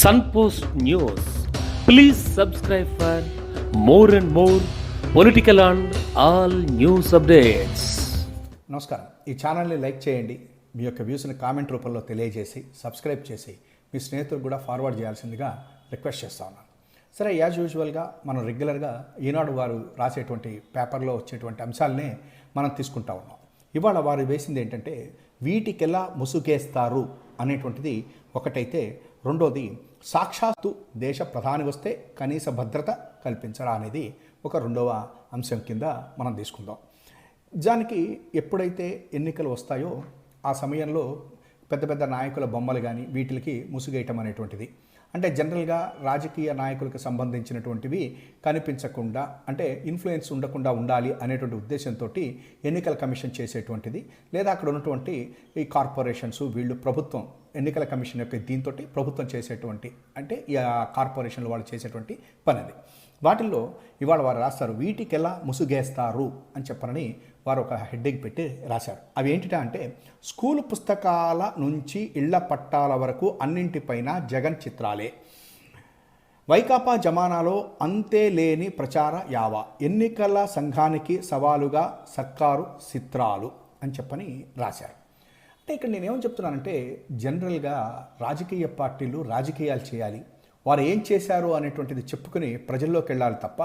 Sunpost news please subscribe for more and more political and all news updates నమస్కారం. ఈ ఛానల్ని like చేయండి. మీ యొక్క వ్యూస్ని కామెంట్ రూపంలో తెలియజేసి సబ్స్క్రైబ్ చేసి మీ స్నేహితులకు కూడా ఫార్వర్డ్ చేయాల్సిందిగా రిక్వెస్ట్ చేస్తా ఉన్నాను. సరే యాజ్ యూజువల్గా మనం రెగ్యులర్గా ఈనాడు వారు రాసేటువంటి పేపర్లో వచ్చేటువంటి అంశాలనే మనం తీసుకుంటా ఉన్నాం. ఇవాళ వారు వేసింది ఏంటంటే వీటికెలా ముసుగేస్తారు అనేటువంటిది ఒకటైతే రెండోది సాక్షాత్తు దేశ ప్రధాని వస్తే కనీస భద్రత కల్పించరా అనేది ఒక రెండవ అంశం కింద మనం తీసుకుందాం. దానికి ఎప్పుడైతే ఎన్నికలు వస్తాయో ఆ సమయంలో పెద్ద పెద్ద నాయకుల బొమ్మలు కానీ వీటికి ముసుగేయటం అనేటువంటిది. అంటే జనరల్గా రాజకీయ నాయకులకు సంబంధించినటువంటివి కనిపించకుండా అంటే ఇన్ఫ్లుయెన్స్ ఉండకుండా ఉండాలి అనేటువంటి ఉద్దేశంతో ఎన్నికల కమిషన్ చేసేటువంటిది. లేదా అక్కడ ఉన్నటువంటి ఈ కార్పొరేషన్స్ వీళ్ళు ప్రభుత్వం ఎన్నికల కమిషన్ యొక్క దీంతో ప్రభుత్వం చేసేటువంటి అంటే ఈ కార్పొరేషన్లు వాళ్ళు చేసేటువంటి పని అది వాటిల్లో ఇవాళ వారు రాస్తారు వీటికెలా ముసుగేస్తారు అని చెప్పనని వారు ఒక హెడ్డింగ్ పెట్టి రాశారు. అవి ఏంటిటా అంటే స్కూల్ పుస్తకాల నుంచి ఇళ్ళ పట్టాల వరకు అన్నింటిపైన జగన్ చిత్రాలే. వైకాపా జమానాలో అంతే లేని ప్రచార యావ. ఎన్నికల సంఘానికి సవాలుగా సర్కారు చిత్రాలు అని చెప్పని రాశారు. అంటే ఇక్కడ నేనేమని చెప్తున్నానంటే జనరల్గా రాజకీయ పార్టీలు రాజకీయాలు చేయాలి. వారు ఏం చేశారు అనేటువంటిది చెప్పుకుని ప్రజల్లోకి వెళ్ళాలి తప్ప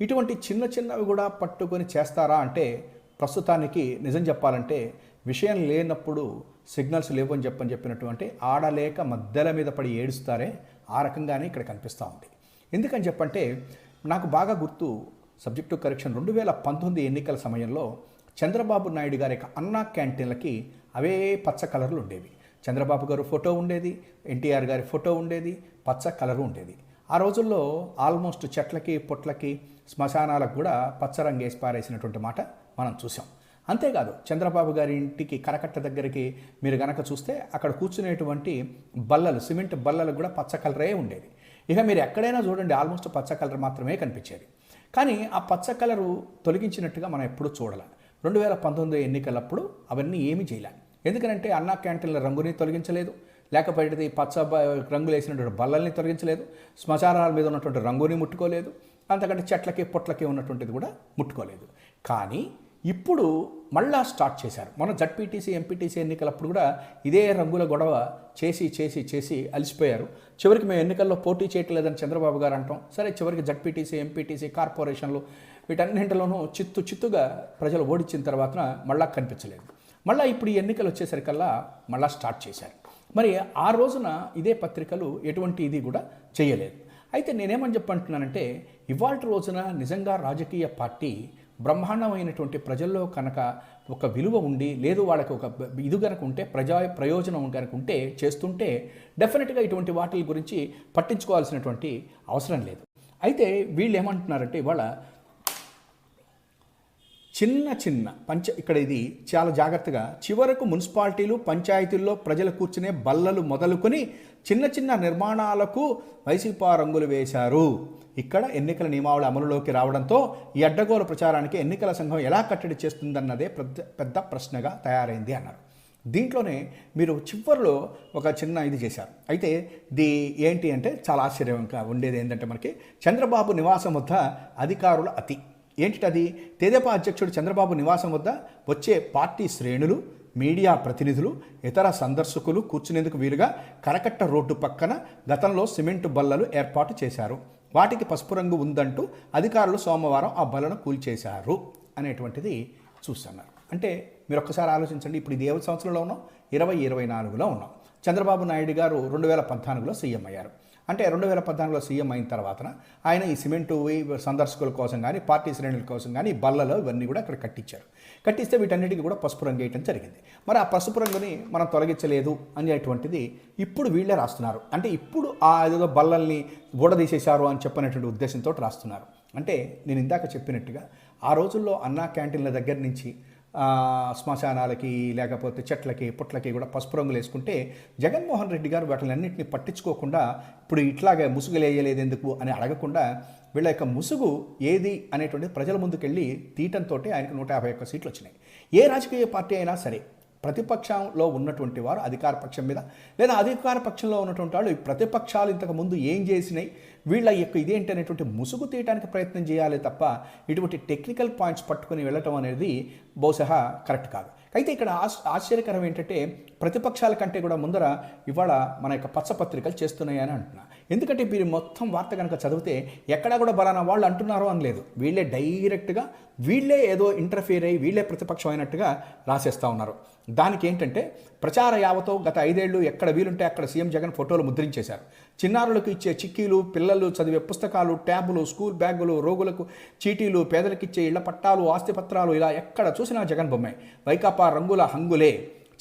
ఇటువంటి చిన్న చిన్నవి కూడా పట్టుకొని చేస్తారా అంటే ప్రస్తుతానికి నిజం చెప్పాలంటే విషయం లేనప్పుడు సిగ్నల్స్ లేవు అని చెప్పని చెప్పినటువంటి ఆడలేక మధ్యల మీద పడి ఏడుస్తారే ఆ రకంగానే ఇక్కడ కనిపిస్తూ ఉంది. ఎందుకని చెప్పంటే నాకు బాగా గుర్తు సబ్జెక్టు కరెక్షన్ రెండు వేల పంతొమ్మిది ఎన్నికల సమయంలో చంద్రబాబు నాయుడు గారి యొక్క అన్నా క్యాంటీన్లకి అవే పచ్చ కలర్లు ఉండేవి. చంద్రబాబు గారు ఫోటో ఉండేది ఎన్టీఆర్ గారి ఫోటో ఉండేది పచ్చ కలరు ఉండేది. ఆ రోజుల్లో ఆల్మోస్ట్ చెట్లకి పొట్లకి శ్మశానాలకు కూడా పచ్చ రంగు వేసి పారేసినటువంటి మాట మనం చూసాం. అంతేకాదు చంద్రబాబు గారి ఇంటికి కరకట్ట దగ్గరికి మీరు గనక చూస్తే అక్కడ కూర్చునేటువంటి బల్లలు సిమెంట్ బల్లలకు కూడా పచ్చ కలరే ఉండేది ఇక మీరు ఎక్కడైనా చూడండి ఆల్మోస్ట్ పచ్చ కలర్ మాత్రమే కనిపించేది. కానీ ఆ పచ్చ కలరు తొలగించినట్టుగా మనం ఎప్పుడూ చూడాలి. రెండు వేల పంతొమ్మిది ఎన్నికలప్పుడు అవన్నీ ఏమీ చేయలేదు ఎందుకంటే అన్నా క్యాంటీన్ల రంగుని తొలగించలేదు లేకపోతే పచ్చ రంగులు వేసినటువంటి బల్లల్ని తొలగించలేదు శ్మశానాల మీద ఉన్నటువంటి రంగుని ముట్టుకోలేదు అంతకంటే చెట్లకి పొట్లకి ఉన్నటువంటిది కూడా ముట్టుకోలేదు. కానీ ఇప్పుడు మళ్ళా స్టార్ట్ చేశారు. మన జడ్పీటీసీ ఎంపీటీసీ ఎన్నికలప్పుడు కూడా ఇదే రంగుల గొడవ చేసి చేసి చేసి అలసిపోయారు. చివరికి మేము ఎన్నికల్లో పోటీ చేయట్లేదని చంద్రబాబు గారు అంటాం. సరే చివరికి జడ్పీటీసీ ఎంపీటీసీ కార్పొరేషన్లు వీటన్నింటిలోనూ చిత్తు చిత్తుగా ప్రజలు ఓడించిన తర్వాత మళ్ళా కనిపించలేదు. మళ్ళీ ఇప్పుడు ఈ ఎన్నికలు వచ్చేసరికల్లా మళ్ళీ స్టార్ట్ చేశారు. మరి ఆ రోజున ఇదే పత్రికలు ఎటువంటి ఇది కూడా చేయలేదు. అయితే నేనేమని చెప్పంటున్నానంటే ఇవాళ రోజున నిజంగా రాజకీయ పార్టీ బ్రహ్మాండమైనటువంటి ప్రజల్లో కనుక ఒక విలువ ఉండి లేదు వాళ్ళకి ఒక ఇది కనుక ఉంటే ప్రజా ప్రయోజనం కనుక ఉంటే చేస్తుంటే డెఫినెట్గా ఇటువంటి వాటి గురించి పట్టించుకోవాల్సినటువంటి అవసరం లేదు. అయితే వీళ్ళు ఏమంటున్నారంటే ఇవాళ చిన్న చిన్న పంచ ఇక్కడ ఇది చాలా జాగ్రత్తగా చివరకు మున్సిపాలిటీలు పంచాయతీల్లో ప్రజలు కూర్చునే బల్లలు మొదలుకొని చిన్న చిన్న నిర్మాణాలకు వైసీపా రంగులు వేశారు. ఇక్కడ ఎన్నికల నియమావళి అమలులోకి రావడంతో ఈ అడ్డగోలు ప్రచారానికి ఎన్నికల సంఘం ఎలా కట్టడి చేస్తుందన్నదే పెద్ద పెద్ద ప్రశ్నగా తయారైంది అన్నారు. దీంట్లోనే మీరు చివరిలో ఒక చిన్న ఇది చేశారు. అయితే ది ఏంటి అంటే చాలా ఆశ్చర్యంగా ఉండేది ఏంటంటే మనకి చంద్రబాబు నివాసం వద్ద అధికారుల అతి. ఏంటిటది? తెదేపా అధ్యక్షుడు చంద్రబాబు నివాసం వద్ద వచ్చే పార్టీ శ్రేణులు మీడియా ప్రతినిధులు ఇతర సందర్శకులు కూర్చునేందుకు వీలుగా కరకట్ట రోడ్డు పక్కన గతంలో సిమెంటు బల్లలు ఏర్పాటు చేశారు. వాటికి పసుపు రంగు ఉందంటూ అధికారులు సోమవారం ఆ బల్లను కూల్చేశారు అనేటువంటిది చూస్తున్నారు. అంటే మీరు ఒక్కసారి ఆలోచించండి ఇప్పుడు ఇది ఏ సంవత్సరంలో ఉన్నాం? ఇరవై ఇరవై నాలుగులో ఉన్నాం. చంద్రబాబు నాయుడు గారు రెండు వేల పద్నాలుగులో సీఎం అయ్యారు. అంటే రెండు వేల పద్నాలుగులో సీఎం అయిన తర్వాత ఆయన ఈ సిమెంటు సందర్శకుల కోసం కానీ పార్టీ శ్రేణుల కోసం కానీ బల్లలో ఇవన్నీ కూడా అక్కడ కట్టించారు. కట్టిస్తే వీటన్నిటికీ కూడా పసుపు రంగు వేయటం జరిగింది. మరి ఆ పసుపు రంగుని మనం తొలగించలేదు అనేటువంటిది ఇప్పుడు వీళ్ళే రాస్తున్నారు. అంటే ఇప్పుడు ఆ ఏదో బల్లల్ని గూడదీసేశారు అని చెప్పినటువంటి ఉద్దేశంతో రాస్తున్నారు. అంటే నేను ఇందాక చెప్పినట్టుగా ఆ రోజుల్లో అన్నా క్యాంటీన్ల దగ్గర నుంచి శ్మశానాలకి లేకపోతే చెట్లకి పుట్లకి కూడా పసుపు రంగులు వేసుకుంటే జగన్మోహన్ రెడ్డి గారు వాటిని అన్నింటినీ పట్టించుకోకుండా ఇప్పుడు ఇట్లాగే ముసుగులేయలేదు ఎందుకు అని అడగకుండా వీళ్ళ యొక్క ముసుగు ఏది అనేటువంటి ప్రజల ముందుకెళ్ళి తీయటంతో ఆయనకు నూట యాభై ఒక్క సీట్లు వచ్చినాయి. ఏ రాజకీయ పార్టీ అయినా సరే ప్రతిపక్షంలో ఉన్నటువంటి వారు అధికార పక్షం మీద లేదా అధికార పక్షంలో ఉన్నటువంటి వాళ్ళు ఈ ప్రతిపక్షాలు ఇంతకుముందు ఏం చేసినాయి? వీళ్ళ యొక్క ఇదేంటి అనేటువంటి ముసుగు తీయడానికి ప్రయత్నం చేయాలి తప్ప ఇటువంటి టెక్నికల్ పాయింట్స్ పట్టుకుని వెళ్ళటం అనేది బహుశా కరెక్ట్ కాదు. అయితే ఇక్కడ ఆశ్- ఆశ్చర్యకరం ఏంటంటే ప్రతిపక్షాల కంటే కూడా ముందర ఇవాళ మన యొక్క పచ్చపత్రికలు చేస్తున్నాయని అంటున్నా. ఎందుకంటే మీరు మొత్తం వార్త కనుక చదివితే ఎక్కడా కూడా బలానా వాళ్ళు అంటున్నారు అని లేదు. వీళ్ళే డైరెక్ట్గా వీళ్ళే ఏదో ఇంటర్ఫియర్ అయ్యి వీళ్ళే ప్రతిపక్షం అయినట్టుగా రాసేస్తూ ఉన్నారు. దానికి ఏంటంటే ప్రచార యావతో గత ఐదేళ్ళు ఎక్కడ వీలుంటే అక్కడ సీఎం జగన్ ఫోటోలు ముద్రించేశారు. చిన్నారులకు ఇచ్చే చిక్కీలు పిల్లలు చదివే పుస్తకాలు ట్యాబులు స్కూల్ బ్యాగులు రోగులకు చీటీలు పేదలకు ఇచ్చే ఇళ్ళ పట్టాలు ఆస్తి పత్రాలు ఇలా ఎక్కడ చూసినా జగన్ బొమ్మే. వైకాపా రంగుల హంగులే.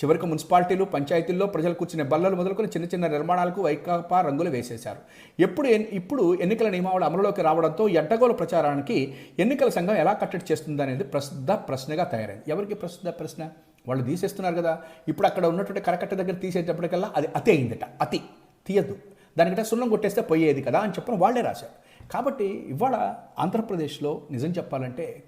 చివరికి మున్సిపాలిటీలు పంచాయతీల్లో ప్రజలు కూర్చునే బల్లలు మొదలుకొని చిన్న చిన్న నిర్మాణాలకు వైకాపా రంగులు వేసేశారు. ఎప్పుడు ఇప్పుడు ఎన్నికల నియమావళి అమలులోకి రావడంతో ఎడ్డగోల ప్రచారానికి ఎన్నికల సంఘం ఎలా కట్టడి చేస్తుంది అనేది ప్రసిద్ధ ప్రశ్నగా తయారైంది. ఎవరికి ప్రసిద్ధ ప్రశ్న? వాళ్ళు తీసేస్తున్నారు కదా. ఇప్పుడు అక్కడ ఉన్నటువంటి కరకట్ట దగ్గర తీసేటప్పటికల్లా అది అతి అయిందట. అతి. తీయద్దు. దానికంటే సున్నం కొట్టేస్తే పోయేది కదా అని చెప్పిన వాళ్ళే రాశారు. కాబట్టి ఇవాళ ఆంధ్రప్రదేశ్లో నిజం చెప్పాలంటే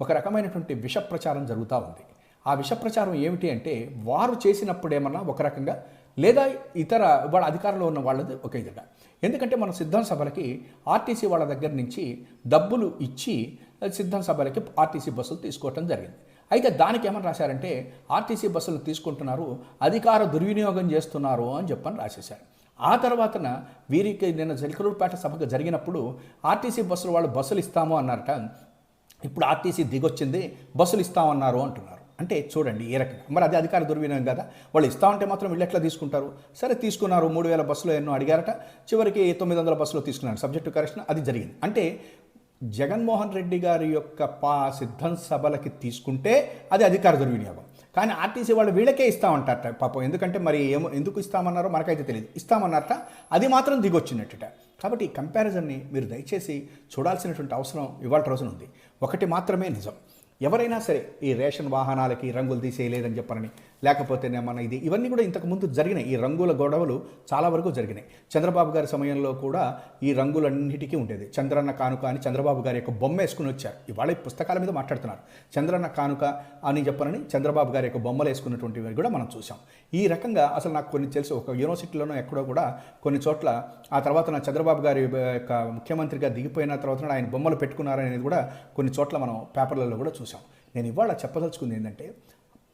ఒక రకమైనటువంటి విష ప్రచారం జరుగుతూ ఉంది. ఆ విష ప్రచారం ఏమిటి అంటే వారు చేసినప్పుడేమన్నా ఒక రకంగా లేదా ఇతర వాళ్ళ అధికారంలో ఉన్న వాళ్ళది ఒక ఇదిగా ఎందుకంటే మన సిద్ధం సభలకి ఆర్టీసీ వాళ్ళ దగ్గర నుంచి డబ్బులు ఇచ్చి సిద్ధం సభలకి ఆర్టీసీ బస్సులు తీసుకోవటం జరిగింది. అయితే దానికి ఏమని రాశారంటే ఆర్టీసీ బస్సులు తీసుకుంటున్నారు అధికార దుర్వినియోగం చేస్తున్నారు అని చెప్పని రాసేశారు. ఆ తర్వాతన వీరికి నిన్న జలికలూరుపేట సభకు జరిగినప్పుడు ఆర్టీసీ బస్సులు వాళ్ళు బస్సులు ఇస్తాము అన్నారట. ఇప్పుడు ఆర్టీసీ దిగొచ్చింది బస్సులు ఇస్తామన్నారు అంటున్నారు. అంటే చూడండి ఏ రకంగా. మరి అది అధికార దుర్వినియోగం కదా. వాళ్ళు ఇస్తామంటే మాత్రం వీళ్ళు ఎట్లా తీసుకుంటారు? సరే తీసుకున్నారు మూడు వేల బస్సులు ఎన్నో అడిగారట. చివరికి తొమ్మిది వందల బస్సులు తీసుకున్నారు సబ్జెక్టు కరెక్షన్ అది జరిగింది. అంటే జగన్మోహన్ రెడ్డి గారి యొక్క పా సిద్ధం సభలకి తీసుకుంటే అది అధికార దుర్వినియోగం. కానీ ఆర్టీసీ వాళ్ళు వీళ్ళకే ఇస్తామంటారట పాపం. ఎందుకంటే మరి ఏమో ఎందుకు ఇస్తామన్నారో మనకైతే తెలియదు. ఇస్తామన్నారట అది మాత్రం దిగొచ్చినట్టుట. కాబట్టి ఈ కంపారిజన్ని మీరు దయచేసి చూడాల్సినటువంటి అవసరం ఇవాళ రోజున ఉంది. ఒకటి మాత్రమే నిజం. ఎవరైనా సరే ఈ రేషన్ వాహనాలకి రంగులు తీసేయలేదని చెప్పారని లేకపోతేనేమన్నా మన ఇది. ఇవన్నీ కూడా ఇంతకు ముందు జరిగినాయి. ఈ రంగుల గొడవలు చాలా వరకు జరిగినాయి. చంద్రబాబు గారి సమయంలో కూడా ఈ రంగులన్నిటికీ ఉండేది. చంద్రన్న కానుక అని చంద్రబాబు గారి యొక్క బొమ్మ వేసుకుని వచ్చారు. ఇవాళ ఈ పుస్తకాల మీద మాట్లాడుతున్నారు. చంద్రన్న కానుక అని చెప్పనని చంద్రబాబు గారి యొక్క బొమ్మలు వేసుకున్నటువంటివి కూడా మనం చూసాం ఈ రకంగా అసలు నాకు కొన్ని తెలుసు. ఒక యూనివర్సిటీలోనో ఎక్కడో కూడా కొన్ని చోట్ల ఆ తర్వాత నా చంద్రబాబు గారి యొక్క ముఖ్యమంత్రిగా దిగిపోయిన తర్వాత ఆయన బొమ్మలు పెట్టుకున్నారనేది కూడా కొన్ని చోట్ల మనం పేపర్లలో కూడా చూసాం నేను ఇవాళ చెప్పదలుచుకుంది ఏంటంటే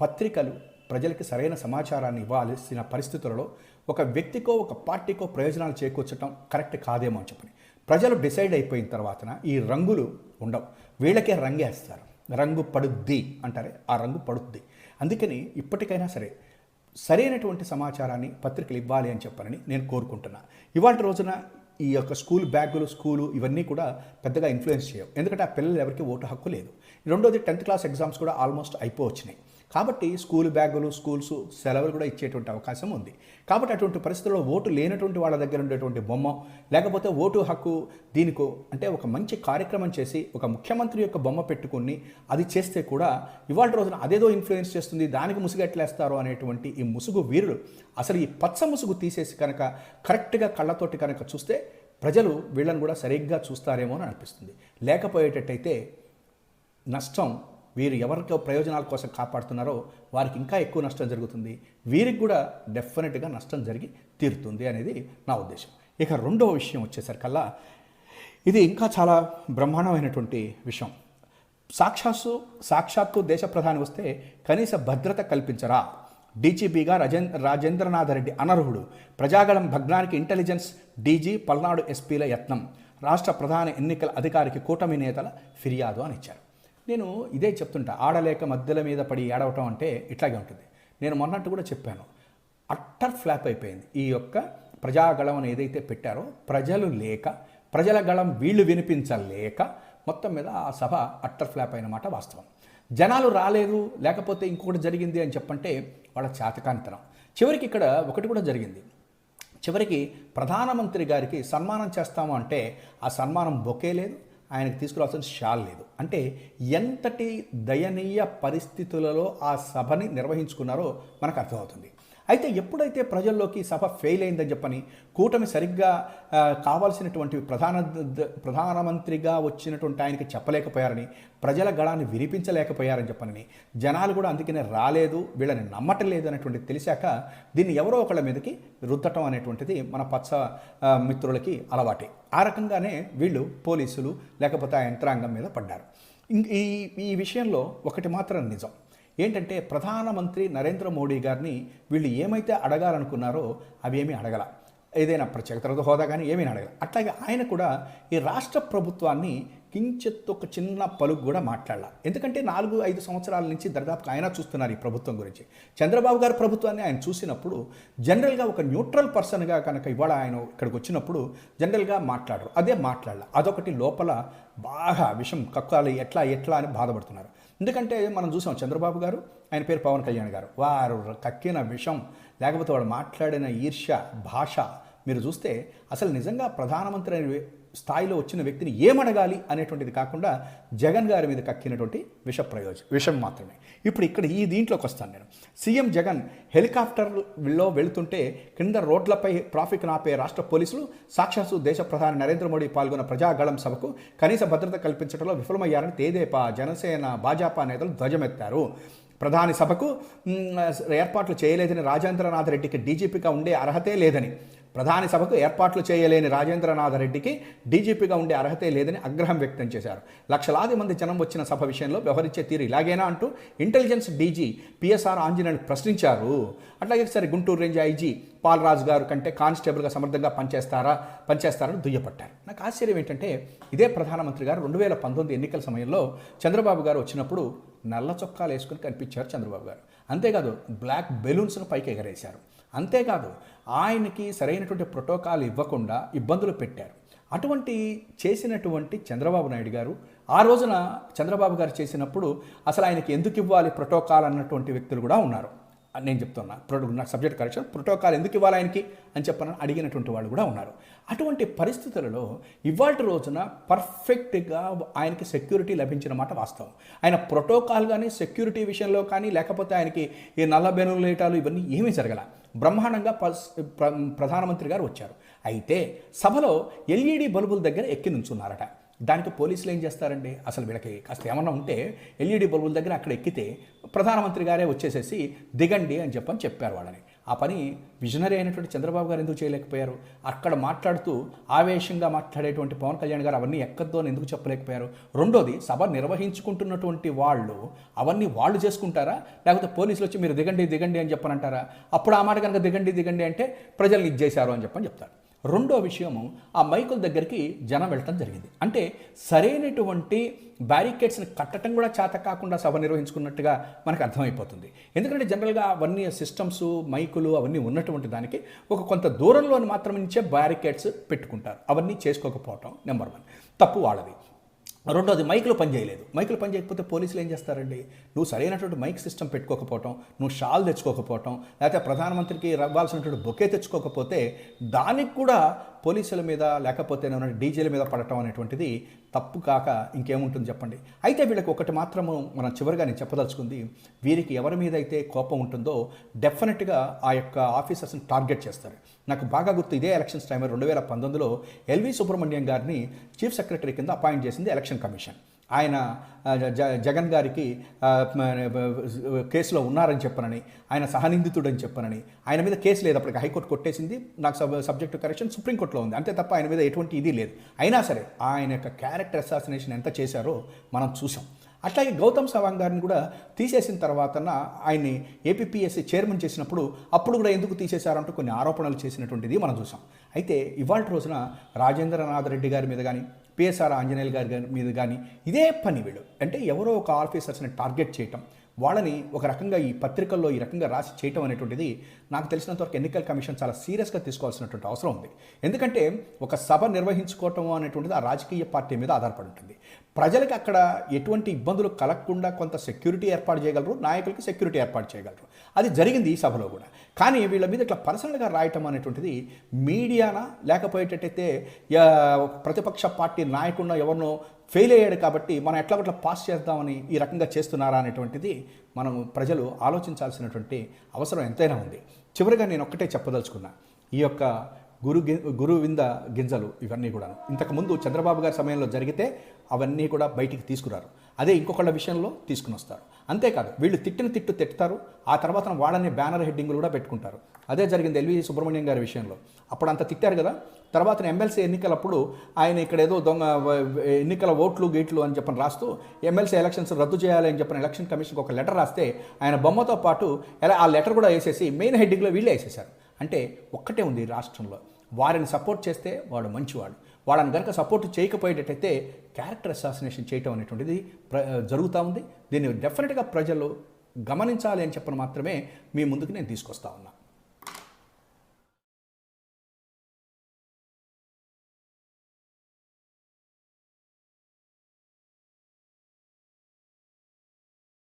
పత్రికలు ప్రజలకి సరైన సమాచారాన్ని ఇవ్వాల్సిన పరిస్థితులలో ఒక వ్యక్తికో ఒక పార్టీకో ప్రయోజనాలు చేకూర్చడం కరెక్ట్ కాదేమో అని చెప్పని. ప్రజలు డిసైడ్ అయిపోయిన తర్వాతన ఈ రంగులు ఉండవు. వీళ్ళకే రంగేస్తారు రంగు పడుద్ది అంటారే. ఆ రంగు పడుద్ది. అందుకని ఇప్పటికైనా సరే సరైనటువంటి సమాచారాన్ని పత్రికలు ఇవ్వాలి అని చెప్పనని నేను కోరుకుంటున్నా. ఇవాళ రోజున ఈ యొక్క స్కూల్ బ్యాగులు స్కూలు ఇవన్నీ కూడా పెద్దగా ఇన్ఫ్లుయెన్స్ చేయవు. ఎందుకంటే ఆ పిల్లలు ఎవరికి ఓటు హక్కు లేదు. రెండోది టెన్త్ క్లాస్ ఎగ్జామ్స్ కూడా ఆల్మోస్ట్ అయిపోవచ్చినాయి. కాబట్టి స్కూల్ బ్యాగులు స్కూల్స్ సెలవులు కూడా ఇచ్చేటువంటి అవకాశం ఉంది. కాబట్టి అటువంటి పరిస్థితుల్లో ఓటు లేనటువంటి వాళ్ళ దగ్గర ఉండేటువంటి బొమ్మ లేకపోతే ఓటు హక్కు దీనికో అంటే ఒక మంచి కార్యక్రమం చేసి ఒక ముఖ్యమంత్రి యొక్క బొమ్మ పెట్టుకుని అది చేస్తే కూడా ఇవాళ రోజున అదేదో ఇన్ఫ్లుయెన్స్ చేస్తుంది దానికి ముసుగెట్లేస్తారు అనేటువంటి ఈ ముసుగు వీరుడు అసలు ఈ పచ్చ ముసుగు తీసేసి కనుక కరెక్ట్గా కళ్ళతోటి కనుక చూస్తే ప్రజలు వీళ్ళని కూడా సరిగ్గా చూస్తారేమో అని అనిపిస్తుంది. లేకపోయేటట్టయితే నష్టం వీరు ఎవరికి ప్రయోజనాల కోసం కాపాడుతున్నారో వారికి ఇంకా ఎక్కువ నష్టం జరుగుతుంది. వీరికి కూడా డెఫినెట్గా నష్టం జరిగి తీరుతుంది అనేది నా ఉద్దేశం. ఇక రెండవ విషయం వచ్చేసరికల్లా ఇది ఇంకా చాలా బ్రహ్మాండమైనటువంటి విషయం. సాక్షాత్తు సాక్షాత్తు దేశ ప్రధాని వస్తే కనీస భద్రత కల్పించరా? డీజీపీగా రజేం రాజేంద్రనాథ్ రెడ్డి అనర్హుడు. ప్రజాగళం భగ్నానికి ఇంటెలిజెన్స్ డీజీ పల్నాడు ఎస్పీల యత్నం. రాష్ట్ర ప్రధాన ఎన్నికల అధికారికి కూటమి నేతల ఫిర్యాదు అని ఇచ్చారు. నేను ఇదే చెప్తుంటా ఆడలేక మధ్యల మీద పడి ఏడవటం అంటే ఇట్లాగే ఉంటుంది. నేను మొన్నట్టు కూడా చెప్పాను అట్టర్ ఫ్లాప్ అయిపోయింది. ఈ యొక్క ప్రజాగళం అని ఏదైతే పెట్టారో ప్రజలు లేక ప్రజల గళం వీళ్ళు వినిపించలేక మొత్తం మీద ఆ సభ అట్టర్ ఫ్లాప్ అయిన మాట వాస్తవం. జనాలు రాలేదు లేకపోతే ఇంకొకటి జరిగింది అని చెప్పంటే వాళ్ళ చాతకాంతరం చివరికి ఇక్కడ ఒకటి కూడా జరిగింది. చివరికి ప్రధానమంత్రి గారికి సన్మానం చేస్తాము అంటే ఆ సన్మానం బొకే లేదు ఆయనకు తీసుకురావాల్సిన షాల్ లేదు. అంటే ఎంతటి దయనీయ పరిస్థితులలో ఆ సభని నిర్వహించుకున్నారో మనకు అర్థమవుతుంది. అయితే ఎప్పుడైతే ప్రజల్లోకి సభ ఫెయిల్ అయిందని చెప్పని కూటమి సరిగ్గా కావాల్సినటువంటి ప్రధాన ప్రధానమంత్రిగా వచ్చినటువంటి ఆయనకి చెప్పలేకపోయారని ప్రజల గళాన్ని వినిపించలేకపోయారని చెప్పనని జనాలు కూడా అందుకనే రాలేదు వీళ్ళని నమ్మటం లేదు అనేటువంటిది తెలిసాక దీన్ని ఎవరో ఒకళ్ళ మీదకి రుద్దటం అనేటువంటిది మన పచ్చ మిత్రులకి అలవాటే. ఆ రకంగానే వీళ్ళు పోలీసులు లేకపోతే ఆ యంత్రాంగం మీద పడ్డారు. ఈ ఈ విషయంలో ఒకటి మాత్రం నిజం. ఏంటంటే ప్రధానమంత్రి నరేంద్ర మోడీ గారిని వీళ్ళు ఏమైతే అడగాలనుకున్నారో అవి ఏమీ అడగల. ఏదైనా ప్రత్యేక హోదా కానీ ఏమీ అడగల. అట్లాగే ఆయన కూడా ఈ రాష్ట్ర ప్రభుత్వాన్ని కించెత్తు ఒక చిన్న పలుకు కూడా మాట్లాడాల. ఎందుకంటే నాలుగు ఐదు సంవత్సరాల నుంచి దరిదాపు ఆయన చూస్తున్నారు ఈ ప్రభుత్వం గురించి. చంద్రబాబు గారి ప్రభుత్వాన్ని ఆయన చూసినప్పుడు జనరల్గా ఒక న్యూట్రల్ పర్సన్గా కనుక ఇవాళ ఆయన ఇక్కడికి వచ్చినప్పుడు జనరల్గా మాట్లాడరు. అదే మాట్లాడాల. అదొకటి లోపల బాగా విషం కక్కాలి ఎట్లా ఎట్లా అని బాధపడుతున్నారు. ఎందుకంటే మనం చూసాం చంద్రబాబు గారు ఆయన పేరు పవన్ కళ్యాణ్ గారు. వారు కక్కిన విషం లేకపోతే వాడు మాట్లాడిన ఈర్ష్య భాష మీరు చూస్తే అసలు నిజంగా ప్రధానమంత్రి అనే స్థాయిలో వచ్చిన వ్యక్తిని ఏమడగాలి అనేటువంటిది కాకుండా జగన్ గారి మీద కక్కినటువంటి విష ప్రయోజనం విషం మాత్రమే. ఇప్పుడు ఇక్కడ ఈ దీంట్లోకి వస్తాను నేను. సీఎం జగన్ హెలికాప్టర్లో వెళుతుంటే కింద రోడ్లపై ట్రాఫిక్ ఆపే రాష్ట్ర పోలీసులు సాక్షాత్తు దేశ ప్రధాని నరేంద్ర మోడీ పాల్గొన్న ప్రజాగళం సభకు కనీస భద్రత కల్పించడంలో విఫలమయ్యారని తేదేపా జనసేన భాజపా నేతలు ధ్వజమెత్తారు. ప్రధాని సభకు ఏర్పాట్లు చేయలేదని రాజేంద్రనాథ్ రెడ్డికి డీజీపీగా ఉండే అర్హతే లేదని ప్రధాని సభకు ఏర్పాట్లు చేయలేని రాజేంద్రనాథ్ రెడ్డికి డీజీపీగా ఉండే అర్హతే లేదని ఆగ్రహం వ్యక్తం చేశారు. లక్షలాది మంది జనం వచ్చిన సభ విషయంలో వ్యవహరించే తీరు ఇలాగేనా అంటూ ఇంటెలిజెన్స్ డీజీ పిఎస్ఆర్ ఆంజనేయుని ప్రశ్నించారు. అట్లాగే సరే గుంటూరు రేంజ్ ఐజీ పాలరాజు గారు కంటే కానిస్టేబుల్గా సమర్థంగా పనిచేస్తారా పనిచేస్తారని దుయ్యపట్టారు. నాకు ఆశ్చర్యం ఏంటంటే ఇదే ప్రధానమంత్రి గారు రెండు వేల పంతొమ్మిది ఎన్నికల సమయంలో చంద్రబాబు గారు వచ్చినప్పుడు నల్ల చొక్కాలు వేసుకుని కనిపించారు చంద్రబాబు గారు. అంతేకాదు బ్లాక్ బెలూన్స్ను పైకి ఎగరేశారు అంతేకాదు ఆయనకి సరైనటువంటి ప్రోటోకాల్ ఇవ్వకుండా ఇబ్బందులు పెట్టారు. అటువంటి చేసినటువంటి చంద్రబాబు నాయుడు గారు ఆ రోజున చంద్రబాబు గారు చేసినప్పుడు అసలు ఆయనకి ఎందుకు ఇవ్వాలి ప్రోటోకాల్ అన్నటువంటి వ్యక్తులు కూడా ఉన్నారు. నేను చెప్తున్నా ప్రొ నా సబ్జెక్ట్ కరెక్షన్ ప్రోటోకాల్ ఎందుకు ఇవ్వాలి ఆయనకి అని చెప్పని అడిగినటువంటి వాళ్ళు కూడా ఉన్నారు. అటువంటి పరిస్థితులలో ఇవాళ రోజున పర్ఫెక్ట్గా ఆయనకి సెక్యూరిటీ లభించిన మాట వాస్తవం. ఆయన ప్రోటోకాల్ కానీ సెక్యూరిటీ విషయంలో కానీ లేకపోతే ఆయనకి ఈ నల్ల బెనులేటాలు ఇవన్నీ ఏమీ జరగలేదు బ్రహ్మాండంగా ప్రధానమంత్రి గారు వచ్చారు. అయితే సభలో ఎల్ఈడి బల్బుల దగ్గర ఎక్కి నుంచున్నారట. దానికి పోలీసులు ఏం చేస్తారండి? అసలు వీళ్ళకి కాస్త ఏమన్నా ఉంటే ఎల్ఈడి బల్బుల దగ్గర అక్కడ ఎక్కితే ప్రధానమంత్రి గారే వచ్చేసేసి దిగండి అని చెప్పని చెప్పారు వాళ్ళని. ఆ పని విజనరీ అయినటువంటి చంద్రబాబు గారు ఎందుకు చేయలేకపోయారు? అక్కడ మాట్లాడుతూ ఆవేశంగా మాట్లాడేటువంటి పవన్ కళ్యాణ్ గారు అవన్నీ ఎక్కద్దు అని ఎందుకు చెప్పలేకపోయారు? రెండోది సభ నిర్వహించుకుంటున్నటువంటి వాళ్ళు అవన్నీ వాళ్ళు చేసుకుంటారా? లేకపోతే పోలీసులు వచ్చి మీరు దిగండి దిగండి అని చెప్పనంటారా? అప్పుడు ఆ మాట కనుక దిగండి దిగండి అంటే ప్రజలు ఇది అని చెప్పని చెప్తారు. రెండో విషయము ఆ మైకుల దగ్గరికి జనం వెళ్ళటం జరిగింది. అంటే సరైనటువంటి బ్యారికేడ్స్ని కట్టడం కూడా చేత కాకుండా సభ నిర్వహించుకున్నట్టుగా మనకు అర్థమైపోతుంది. ఎందుకంటే జనరల్గా అవన్నీ సిస్టమ్స్ మైకులు అవన్నీ ఉన్నటువంటి దానికి ఒక కొంత దూరంలో మాత్రం నుంచే బ్యారికేడ్స్ పెట్టుకుంటారు. అవన్నీ చేసుకోకపోవటం నెంబర్ వన్. తప్పు వాళ్ళది. రెండోది మైకులు పనిచేయలేదు మైకులు పని చేయకపోతే పోలీసులు ఏం చేస్తారండి? నువ్వు సరైనటువంటి మైక్ సిస్టమ్ పెట్టుకోకపోవటం నువ్వు షాల్ తెచ్చుకోకపోవటం లేకపోతే ప్రధానమంత్రికి ఇవ్వాల్సినటువంటి బొకే తెచ్చుకోకపోతే దానికి కూడా పోలీసుల మీద లేకపోతే ఏమైనా డీజేల మీద పడటం అనేటువంటిది తప్పు కాక ఇంకేముంటుంది చెప్పండి. అయితే వీళ్ళకి ఒకటి మాత్రము మనం చివరిగా నేను చెప్పదలుచుకుంది వీరికి ఎవరి మీద అయితే కోపం ఉంటుందో డెఫినెట్గా ఆ యొక్క ఆఫీసర్స్ని టార్గెట్ చేస్తారు. నాకు బాగా గుర్తు ఇదే ఎలక్షన్స్ టైం రెండు వేల పంతొమ్మిదిలో ఎల్వి సుబ్రహ్మణ్యం గారిని చీఫ్ సెక్రటరీ కింద అపాయింట్ చేసింది ఎలక్షన్ కమిషన్. ఆయన జ- జగన్ గారికి కేసులో ఉన్నారని చెప్పనని ఆయన సహనిందితుడని చెప్పనని ఆయన మీద కేసు లేదు. అప్పటికి హైకోర్టు కొట్టేసింది. నాకు సబ్ సబ్జెక్టు కరెక్షన్ సుప్రీంకోర్టులో ఉంది. అంతే తప్ప ఆయన మీద ఎటువంటి ఇది లేదు. అయినా సరే ఆయన యొక్క క్యారెక్టర్ అసాసినేషన్ ఎంత చేశారో మనం చూసాం అట్లాగే గౌతమ్ సవాంగ్ గారిని కూడా తీసేసిన తర్వాత ఆయన్ని ఏపీపీఎస్సీ చైర్మన్ చేసినప్పుడు అప్పుడు కూడా ఎందుకు తీసేశారంటూ కొన్ని ఆరోపణలు చేసినటువంటిది మనం చూసాం అయితే ఇవాళ రోజున రాజేంద్రనాథ్ రెడ్డి గారి మీద కానీ పిఎస్ఆర్ ఆంజనేయులు గారి మీద కానీ ఇదే పని వీళ్ళు. అంటే ఎవరో ఒక ఆఫీసర్స్ని టార్గెట్ చేయటం వాళ్ళని ఒక రకంగా ఈ పత్రికల్లో ఈ రకంగా రాసి చేయటం అనేటువంటిది నాకు తెలిసినంతవరకు ఎన్నికల కమిషన్ చాలా సీరియస్గా తీసుకోవాల్సినటువంటి అవసరం ఉంది. ఎందుకంటే ఒక సభ నిర్వహించుకోవటం అనేటువంటిది ఆ రాజకీయ పార్టీ మీద ఆధారపడి ఉంటుంది. ప్రజలకు అక్కడ ఎటువంటి ఇబ్బందులు కలగకుండా కొంత సెక్యూరిటీ ఏర్పాటు చేయగలరు నాయకులకి సెక్యూరిటీ ఏర్పాటు చేయగలరు. అది జరిగింది ఈ సభలో కూడా. కానీ వీళ్ళ మీద ఇట్లా పర్సనల్గా రాయటం అనేటువంటిది మీడియానా? లేకపోయేటట్టయితే ప్రతిపక్ష పార్టీ నాయకుడినో ఎవరినో ఫెయిల్ అయ్యాడు కాబట్టి మనం ఎట్లా అట్లా పాస్ చేద్దామని ఈ రకంగా చేస్తున్నారా అనేటువంటిది మనం ప్రజలు ఆలోచించాల్సినటువంటి అవసరం ఎంతైనా ఉంది. చివరిగా నేను ఒక్కటే చెప్పదలుచుకున్నా. ఈ యొక్క గురు గురు వింద గింజలు ఇవన్నీ కూడా ఇంతకుముందు చంద్రబాబు గారి సమయంలో జరిగితే అవన్నీ కూడా బయటికి తీసుకురారు. అదే ఇంకొకళ్ళ విషయంలో తీసుకుని వస్తారు అంతేకాదు వీళ్ళు తిట్టిన తిట్టు తిట్టుతారు ఆ తర్వాత వాళ్ళని బ్యానర్ హెడ్డింగ్లు కూడా పెట్టుకుంటారు. అదే జరిగింది ఎల్వి సుబ్రహ్మణ్యం గారి విషయంలో. అప్పుడు అంత తిట్టారు కదా. తర్వాత ఎమ్మెల్సీ ఎన్నికలప్పుడు ఆయన ఇక్కడ ఏదో దొంగ ఎన్నికల ఓట్లు గేట్లు అని చెప్పని రాస్తూ ఎమ్మెల్సీ ఎలక్షన్స్ రద్దు చేయాలి అని చెప్పిన ఎలక్షన్ కమిషన్కి ఒక లెటర్ రాస్తే ఆయన బొమ్మతో పాటు ఎలా ఆ లెటర్ కూడా వేసేసి మెయిన్ హెడ్డింగ్లో వీళ్ళే వేసేశారు. అంటే ఒక్కటే ఉంది రాష్ట్రంలో. వారిని సపోర్ట్ చేస్తే వాడు మంచివాడు. వాళ్ళని కనుక సపోర్ట్ చేయకపోయేటట్టయితే క్యారెక్టర్ అసాసినేషన్ చేయటం అనేటువంటిది ప్ర జరుగుతూ ఉంది. దీన్ని డెఫినెట్గా ప్రజలు గమనించాలి అని చెప్పని మాత్రమే మీ ముందుకు నేను తీసుకొస్తా ఉన్నా.